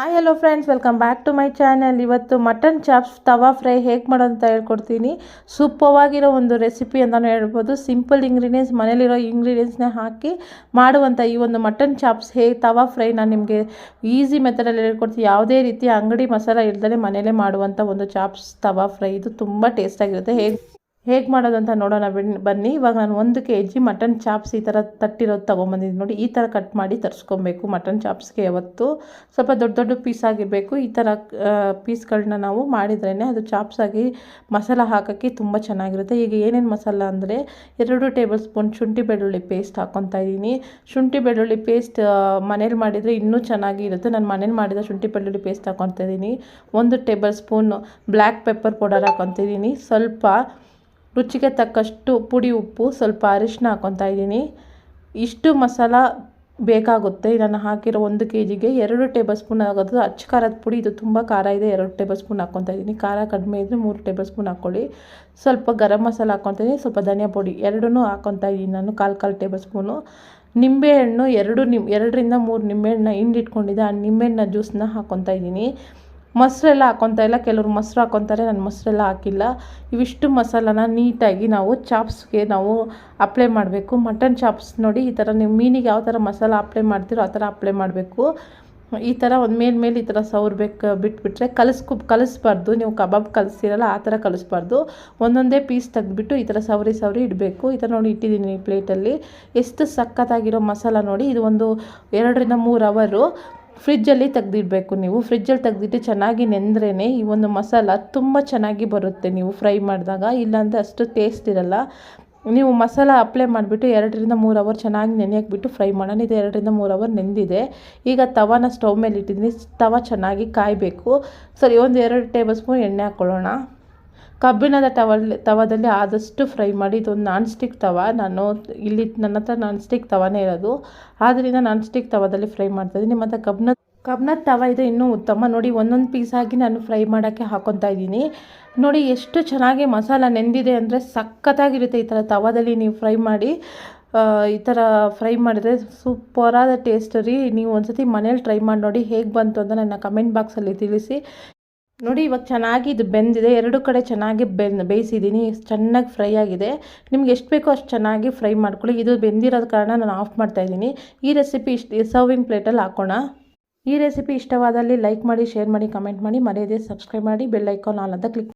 Hi hello friends welcome back to my channel ಇವತ್ತು mutton chops tawa fry ಹೇಗೆ ಮಾಡೋ ಅಂತ ಹೇಳ್ಕೊಡ್ತೀನಿ. ಸೂಪವಾಗಿರೋ ಒಂದು ರೆಸಿಪಿ ಅಂತಲೂ ಹೇಳ್ಬೋದು. ಸಿಂಪಲ್ ಇಂಗ್ರೀಡಿಯೆಂಟ್ಸ್ ಮನೇಲಿರೋ ಇಂಗ್ರೀಡಿಯೆಂಟ್ಸ್ನ ಹಾಕಿ ಮಾಡುವಂಥ ಈ ಒಂದು ಮಟನ್ ಚಾಪ್ಸ್ ಹೇಗೆ ತವಾ ಫ್ರೈ ನಾನು ನಿಮಗೆ ಈಸಿ ಮೆಥಡಲ್ಲಿ ಹೇಳ್ಕೊಡ್ತೀನಿ. ಯಾವುದೇ ರೀತಿ ಅಂಗಡಿ ಮಸಾಲ ಇಲ್ದಲೇ ಮನೇಲೇ ಮಾಡುವಂಥ ಒಂದು ಚಾಪ್ಸ್ ತವಾ ಫ್ರೈ ಇದು ತುಂಬ ಟೇಸ್ಟಾಗಿರುತ್ತೆ ಹೇಗೆ ಹೇಗೆ ಮಾಡೋದು ಅಂತ ನೋಡೋಣ ಬನ್ನಿ. ಇವಾಗ ನಾನು ಒಂದು ಕೆ ಜಿ ಮಟನ್ ಚಾಪ್ಸ್ ಈ ಥರ ತಟ್ಟಿರೋದು ತೊಗೊಂಬಂದಿದ್ದೀನಿ ನೋಡಿ. ಈ ಥರ ಕಟ್ ಮಾಡಿ ತರಿಸ್ಕೊಬೇಕು ಮಟನ್ ಚಾಪ್ಸ್ಗೆ ಯಾವತ್ತು. ಸ್ವಲ್ಪ ದೊಡ್ಡ ದೊಡ್ಡ ಪೀಸ್ ಆಗಿರಬೇಕು. ಈ ಥರ ಪೀಸ್ಗಳನ್ನ ನಾವು ಮಾಡಿದ್ರೇ ಅದು ಚಾಪ್ಸ್ ಆಗಿ ಮಸಾಲ ಹಾಕೋಕ್ಕೆ ತುಂಬ ಚೆನ್ನಾಗಿರುತ್ತೆ. ಈಗ ಏನೇನು ಮಸಾಲ ಅಂದರೆ ಎರಡು ಟೇಬಲ್ ಸ್ಪೂನ್ ಶುಂಠಿ ಬೆಳ್ಳುಳ್ಳಿ ಪೇಸ್ಟ್ ಹಾಕ್ಕೊತಾ ಇದ್ದೀನಿ. ಶುಂಠಿ ಬೆಳ್ಳುಳ್ಳಿ ಪೇಸ್ಟ್ ಮನೇಲಿ ಮಾಡಿದರೆ ಇನ್ನೂ ಚೆನ್ನಾಗಿರುತ್ತೆ ನಾನು ಮನೇಲಿ ಮಾಡಿದ ಶುಂಠಿ ಬೆಳ್ಳುಳ್ಳಿ ಪೇಸ್ಟ್ ಹಾಕ್ಕೊತಾ ಇದ್ದೀನಿ. ಒಂದು tablespoon black pepper powder ಹಾಕ್ಕೊತಿದ್ದೀನಿ ಸ್ವಲ್ಪ ರುಚಿಗೆ ತಕ್ಕಷ್ಟು ಪುಡಿ ಉಪ್ಪು, ಸ್ವಲ್ಪ ಅರಿಶಿನ ಹಾಕ್ಕೊತಾ ಇದ್ದೀನಿ. ಇಷ್ಟು ಮಸಾಲ ಬೇಕಾಗುತ್ತೆ. ನಾನು ಹಾಕಿರೋ ಒಂದು ಕೆ ಜಿಗೆ ಎರಡು ಟೇಬಲ್ ಸ್ಪೂನ್ ಆಗೋದು ಅಚ್ಚ ಖಾರದ ಪುಡಿ. ಇದು ತುಂಬ ಖಾರ ಇದೆ. ಎರಡು ಟೇಬಲ್ ಸ್ಪೂನ್ ಹಾಕ್ಕೊತಾ ಇದ್ದೀನಿ. ಖಾರ ಕಡಿಮೆ ಇದ್ದರೆ ಮೂರು ಟೇಬಲ್ ಸ್ಪೂನ್ ಹಾಕ್ಕೊಳ್ಳಿ. ಸ್ವಲ್ಪ ಗರಂ ಮಸಾಲ ಹಾಕ್ಕೊತಾ ಇದ್ದೀನಿ. ಸ್ವಲ್ಪ ಧನಿಯಾ ಪುಡಿ ಎರಡೂ ಹಾಕ್ಕೊತಾ ಇದ್ದೀನಿ ನಾನು. ಕಾಲು ಕಾಲು ಟೇಬಲ್ ಸ್ಪೂನು. ನಿಂಬೆಹಣ್ಣು ಎರಡು ನಿಮ್ ಎರಡರಿಂದ ಮೂರು ನಿಂಬೆಹಣ್ಣ ಹಿಂಡಿಟ್ಕೊಂಡಿದ್ದೆ. ಆ ನಿಂಬೆಹಣ್ಣ ಜ್ಯೂಸನ್ನ ಹಾಕ್ಕೊತಾ ಇದ್ದೀನಿ. ಮೊಸರೆಲ್ಲ ಹಾಕ್ಕೊತಾ ಇಲ್ಲ. ಕೆಲವರು ಮೊಸರು ಹಾಕ್ಕೊತಾರೆ ನಾನು ಮೊಸರೆಲ್ಲ ಹಾಕಿಲ್ಲ. ಇವಿಷ್ಟು ಮಸಾಲಾನ ನೀಟಾಗಿ ನಾವು ಚಾಪ್ಸ್ಗೆ ನಾವು ಅಪ್ಲೈ ಮಾಡಬೇಕು. ಮಟನ್ ಚಾಪ್ಸ್ ನೋಡಿ, ಈ ಥರ ನೀವು ಮೀನಿಗೆ ಯಾವ ಥರ ಮಸಾಲ ಅಪ್ಲೈ ಮಾಡ್ತೀರೋ ಆ ಥರ ಅಪ್ಲೈ ಮಾಡಬೇಕು. ಈ ಥರ ಒಂದು ಮೇಲೆ ಮೇಲೆ ಈ ಥರ ಸವ್ರಬೇಕು ಬಿಟ್ಬಿಟ್ರೆ ಕಲಿಸ್ಕೊ, ಕಲಿಸ್ಬಾರ್ದು. ನೀವು ಕಬಾಬ್ ಕಲಿಸ್ತೀರಲ್ಲ ಆ ಥರ ಕಲಿಸ್ಬಾರ್ದು. ಒಂದೊಂದೇ ಪೀಸ್ ತೆಗೆದುಬಿಟ್ಟು ಈ ಥರ ಸವರಿ ಸವರಿ ಇಡಬೇಕು. ಈ ಥರ ನೋಡಿ ಇಟ್ಟಿದ್ದೀನಿ ಪ್ಲೇಟಲ್ಲಿ. ಎಷ್ಟು ಸಖತ್ತಾಗಿರೋ ಮಸಾಲ ನೋಡಿ, ಇದು ಒಂದು ಎರಡರಿಂದ ಮೂರು ಅವರು ಫ್ರಿಜ್ಜಲ್ಲಿ ತೆಗ್ದಿಡಬೇಕು ನೀವು. ಫ್ರಿಜ್ಜಲ್ಲಿ ತೆಗ್ದಿಟ್ಟು ಚೆನ್ನಾಗಿ ನೆಂದ್ರೇ ಈ ಒಂದು ಮಸಾಲ ತುಂಬ ಚೆನ್ನಾಗಿ ಬರುತ್ತೆ ನೀವು ಫ್ರೈ ಮಾಡಿದಾಗ. ಇಲ್ಲಾಂದರೆ ಅಷ್ಟು ಟೇಸ್ಟ್ ಇರಲ್ಲ. ನೀವು ಮಸಾಲ ಅಪ್ಲೈ ಮಾಡಿಬಿಟ್ಟು ಎರಡರಿಂದ ಮೂರು ಅವರ್ ಚೆನ್ನಾಗಿ ನೆನೆಯಾಕ್ಬಿಟ್ಟು ಫ್ರೈ ಮಾಡೋಣ. ಇದು ಎರಡರಿಂದ ಮೂರು ಅವರ್ ನೆಂದಿದೆ. ಈಗ ತವಾನ ಸ್ಟವ್ ಮೇಲೆ ಇಟ್ಟಿದ್ದೀನಿ ತವ ಚೆನ್ನಾಗಿ ಕಾಯಬೇಕು. ಸರಿ, ಒಂದು ಎರಡು ಟೇಬಲ್ ಸ್ಪೂನ್ ಎಣ್ಣೆ ಹಾಕ್ಕೊಳ್ಳೋಣ ಕಬ್ಬಿಣದ ಟವಲ್ ತವದಲ್ಲಿ ಆದಷ್ಟು ಫ್ರೈ ಮಾಡಿ. ಇದೊಂದು ನಾನ್ ಸ್ಟಿಕ್ ತವ. ನಾನು ಇಲ್ಲಿ ನನ್ನ ಹತ್ರ ನಾನ್ ಸ್ಟಿಕ್ ತವನೇ ಇರೋದು. ಆದ್ದರಿಂದ ನಾನ್ ಸ್ಟಿಕ್ ತವದಲ್ಲಿ ಫ್ರೈ ಮಾಡ್ತಾಯಿದ್ದೀನಿ ಮತ್ತು ಕಬ್ಬಿಣ ಕಬ್ಬಿಣದ ತವ ಇದೆ ಇನ್ನೂ ಉತ್ತಮ. ನೋಡಿ, ಒಂದೊಂದು ಪೀಸಾಗಿ ನಾನು ಫ್ರೈ ಮಾಡೋಕ್ಕೆ ಹಾಕೊತಾ ಇದ್ದೀನಿ. ನೋಡಿ, ಎಷ್ಟು ಚೆನ್ನಾಗಿ ಮಸಾಲ ನೆಂದಿದೆ ಅಂದರೆ ಸಖತ್ತಾಗಿರುತ್ತೆ ಈ ಥರ ತವದಲ್ಲಿ ನೀವು ಫ್ರೈ ಮಾಡಿ. ಈ ಥರ ಫ್ರೈ ಮಾಡಿದರೆ ಸೂಪರಾದ ಟೇಸ್ಟ್ ರೀ. ನೀವು ಒಂದ್ಸತಿ ಮನೇಲಿ ಟ್ರೈ ಮಾಡಿ ನೋಡಿ ಹೇಗೆ ಬಂತು ಅಂತ ನನ್ನ ಕಮೆಂಟ್ ಬಾಕ್ಸಲ್ಲಿ ತಿಳಿಸಿ. ನೋಡಿ, ಇವಾಗ ಚೆನ್ನಾಗಿ ಇದು ಬೆಂದಿದೆ. ಎರಡು ಕಡೆ ಚೆನ್ನಾಗಿ ಬೆಂದ್, ಬೇಯಿಸಿದ್ದೀನಿ. ಚೆನ್ನಾಗಿ ಫ್ರೈ ಆಗಿದೆ. ನಿಮ್ಗೆ ಎಷ್ಟು ಬೇಕೋ ಅಷ್ಟು ಚೆನ್ನಾಗಿ ಫ್ರೈ ಮಾಡ್ಕೊಳ್ಳಿ. ಇದು ಬೆಂದಿರೋದ ಕಾರಣ ನಾನು ಆಫ್ ಮಾಡ್ತಾಯಿದ್ದೀನಿ ಈ ರೆಸಿಪಿ ಇಷ್ಟು ಸರ್ವಿಂಗ್ ಪ್ಲೇಟಲ್ಲಿ ಹಾಕೋಣ. ಈ ರೆಸಿಪಿ ಇಷ್ಟವಾದಲ್ಲಿ ಲೈಕ್ ಮಾಡಿ, ಶೇರ್ ಮಾಡಿ, ಕಮೆಂಟ್ ಮಾಡಿ. ಮರೆಯದೆ ಸಬ್ಸ್ಕ್ರೈಬ್ ಮಾಡಿ. ಬೆಲ್ ಐಕಾನ್ ಆಲ್ ಅಂತ ಕ್ಲಿಕ್